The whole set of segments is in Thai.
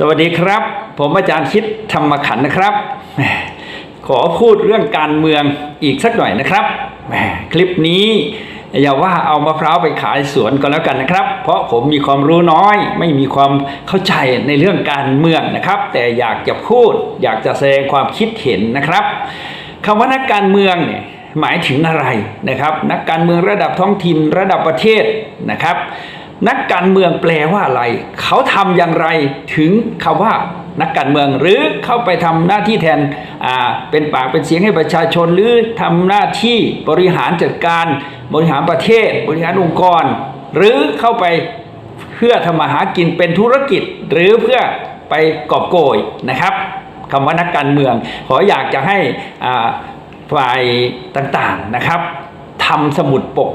สวัสดีครับ ผมอาจารย์คิดธรรมขันนะครับ ขอพูดเรื่องการเมืองอีกสักหน่อยนะครับ คลิปนี้อย่าว่าเอามะพร้าวไปขายสวนก็แล้วกันนะครับ เพราะผมมีความรู้น้อย ไม่มีความเข้าใจในเรื่องการเมืองนะครับ แต่อยากจะพูด อยากจะแสดงความคิดเห็นนะครับคำว่านักการเมืองเนี่ยหมายถึงอะไรนะครับ นักการเมืองระดับท้องถิ่นระดับประเทศนะครับ นักการเมืองแปลว่าอะไร เขาทำอย่างไรถึงคำว่านักการเมืองหรือเข้าไปทำหน้าที่แทนอ่าเป็นปากเป็นเสียงให้ประชาชนหรือทำหน้าที่บริหารจัดการ บริหารประเทศ บริหารองค์กร หรือเข้าไปเพื่อทำมาหากินเป็นธุรกิจ หรือเพื่อไปกอบโกยนะครับคำว่านักการเมือง ขออยากจะให้ฝ่ายต่างๆนะครับทำสมุดปก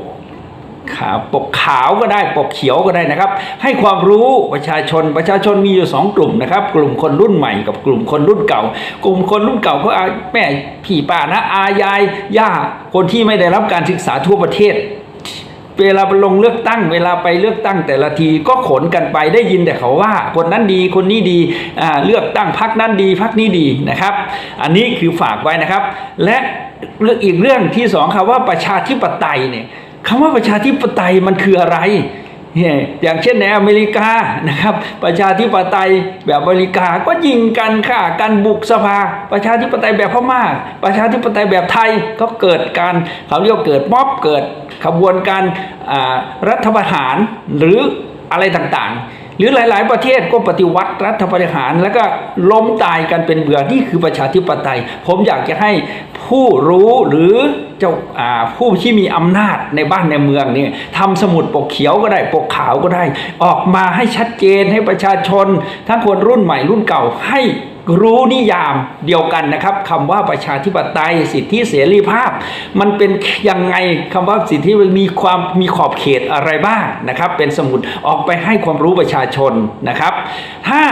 ขาปกขาวก็ได้ปกเขียวก็ได้นะครับ ให้ความรู้ประชาชนประชาชนมีอยู่สองกลุ่มนะครับ กลุ่มคนรุ่นใหม่กับกลุ่มคนรุ่นเก่า กลุ่มคนรุ่นเก่าก็อาแม่พี่ป้านะอายายย่าคนที่ไม่ได้รับการศึกษาทั่วประเทศเวลาลงเลือกตั้ง เวลาไปเลือกตั้งแต่ละทีก็ขนกันไปได้ยินแต่เขาว่า คนนั้นดีคนนี้ดีเลือกตั้งพักนั้นดีพักนี้ดีนะครับ อันนี้คือฝากไว้นะครับ และเรื่องอีกเรื่องที่สองครับว่าประชาธิปไตยเนี่ย คำว่าประชาธิปไตยมันคืออะไรเนี่ยอย่างเช่นในอเมริกานะครับ ประชาธิปไตยแบบอเมริกาก็ยิงกันฆ่ากันบุกสภา ประชาธิปไตยแบบพม่าประชาธิปไตยแบบไทยก็เกิดการเขาเรียกว่าเกิดม็อบเกิดขบวนการรัฐประหารหรืออะไรต่างๆ หรือหลาย ๆ ประเทศก็ปฏิวัติรัฐประหาร แล้วก็ล้มตายกันเป็นเบื่อนี่คือประชาธิปไตย ผมอยากจะให้ผู้รู้หรือ จ้าผู้ที่มีอำนาจในบ้านในเมืองนี่ทำสมุดปกเขียวก็ได้ปกขาวก็ได้ ออกมาให้ชัดเจนให้ประชาชน ทั้งคนรุ่นใหม่รุ่นเก่าให้รู้นิยามเดียวกันนะครับคำว่าประชาธิปไตยสิทธิเสรีภาพ มันเป็นยังไงคำว่าสิทธิมันมีความมีขอบเขตอะไรบ้างนะครับ เป็นสมุดออกไปให้ความรู้ประชาชนนะครับ ถ้า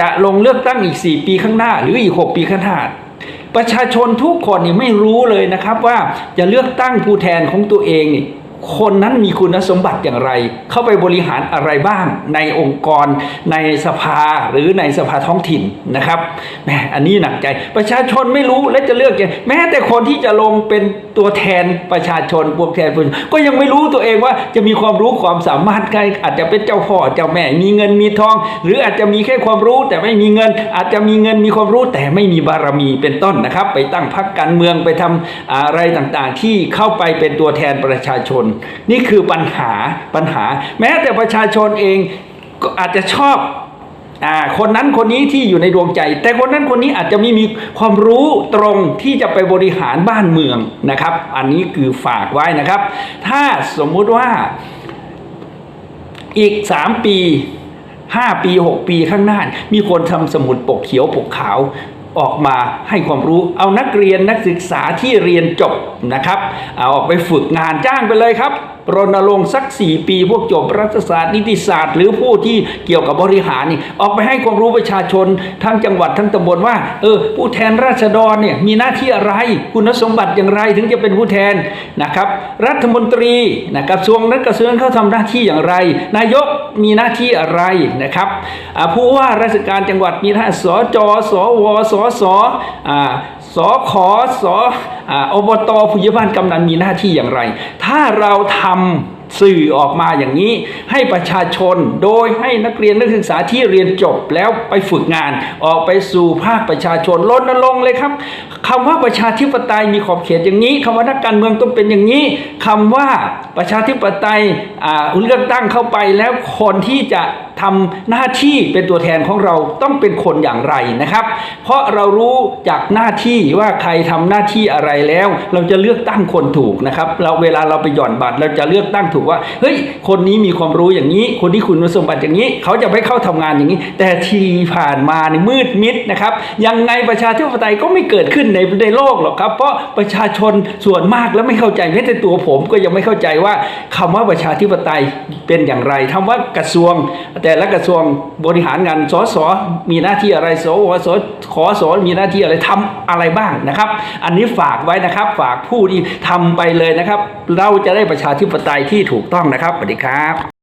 จะลงเลือกตั้งอีก 4 ปีข้างหน้า หรืออีก 6 ปีข้างหน้า ประชาชนทุกคนนี่ไม่รู้เลยนะครับว่าจะเลือกตั้งผู้แทนของตัวเองนี่ คนนั้นมีคุณสมบัติอย่างไร เข้าไปบริหารอะไรบ้าง ในองค์กร ในสภาหรือในสภาท้องถิ่นนะครับแหมอันนี้หนักใจประชาชนไม่รู้และจะเลือกยังแม้แต่คนที่จะลงเป็นตัวแทนประชาชนพวกแทนนก็ยังไม่รู้ตัวเองว่าจะมีความรู้ความสามารถใครอาจจะเป็นเจ้าพ่อเจ้าแม่มีเงินมีทอง หรืออาจจะมีแค่ความรู้แต่ไม่มีเงิน อาจจะมีเงินมีความรู้แต่ไม่มีบารมีเป็นต้นนะครับ ไปตั้งพรรคการเมืองไปทำอะไรต่างๆ ที่เข้าไปเป็นตัวแทนประชาชนนี่คือปัญหาปัญหา แม้แต่ประชาชนเองก็อาจจะชอบอ่าคนนั้นคนนี้ที่อยู่ในดวงใจ แต่คนนั้นคนนี้อาจจะไม่มีความรู้ตรงที่จะไปบริหารบ้านเมืองนะครับ อันนี้คือฝากไว้นะครับ ถ้าสมมุติว่าอีก 3 ปี 5 ปี 6 ปีข้างหน้า มีคนทำสมุดปกเขียวปกขาว ออกมาให้ความรู้ เอานักเรียนนักศึกษาที่เรียนจบนะครับ เอาออกไปฝึกงานจ้างไปเลยครับ รณรงค์สัก 4 ปี พวกจบรัฐศาสตร์นิติศาสตร์ หรือผู้ที่เกี่ยวกับบริหารนี่ออกไปให้ความรู้ประชาชนทั้งจังหวัดทั้งตำบลว่า เออ ผู้แทนราษฎรเนี่ยมีหน้าที่อะไร คุณสมบัติอย่างไรถึงจะเป็นผู้แทนนะครับ รัฐมนตรีนะครับกระทรวงนั้นกระทรวงเขาทำหน้าที่อย่างไร นายกมีหน้าที่อะไรนะครับผู้ว่าราชการจังหวัดมีหน้าสจสวสส อ่าสขอสออบตผู้ใหญ่บ้านกำนันมีหน้าที่อย่างไร ถ้าเราทำสื่อออกมาอย่างนี้ ให้ประชาชนโดยให้นักเรียนนักศึกษาที่เรียนจบแล้วไปฝึกงาน ออกไปสู่ภาคประชาชนลดลงเลยครับคำว่าประชาธิปไตยมีขอบเขตอย่างนี้คำว่านักการเมืองต้องเป็นอย่างนี้คำว่าประชาธิปไตยอ่าเลือกตั้งเข้าไปแล้วคนที่จะ ทำหน้าที่เป็นตัวแทนของเราต้องเป็นคนอย่างไรนะครับ เพราะเรารู้จากหน้าที่ว่าใครทำหน้าที่อะไรแล้ว เราจะเลือกตั้งคนถูกนะครับ เราเวลาเราไปหย่อนบัตรเราจะเลือกตั้งถูกว่าเฮ้ยคนนี้มีความรู้อย่างนี้ คนที่คุณสมบัติอย่างนี้ เขาจะไม่เข้าทำงานอย่างนี้ แต่ที่ผ่านมาในมืดมิดนะครับยังไงประชาธิปไตยก็ไม่เกิดขึ้นในในโลกหรอกครับ เพราะประชาชนส่วนมากแล้วไม่เข้าใจแม้แต่ตัวผมก็ยังไม่เข้าใจว่าคำว่าประชาธิปไตยเป็นอย่างไรคำว่ากระทรวงแต่ละกระทรวงบริหารงานสสมีหน้าที่อะไรสวสขอสมีหน้าที่อะไรทำอะไรบ้างนะครับ อันนี้ฝากไว้นะครับ ฝากผู้ที่ทำไปเลยนะครับ เราจะได้ประชาธิปไตยที่ถูกต้องนะครับสวัสดีครับ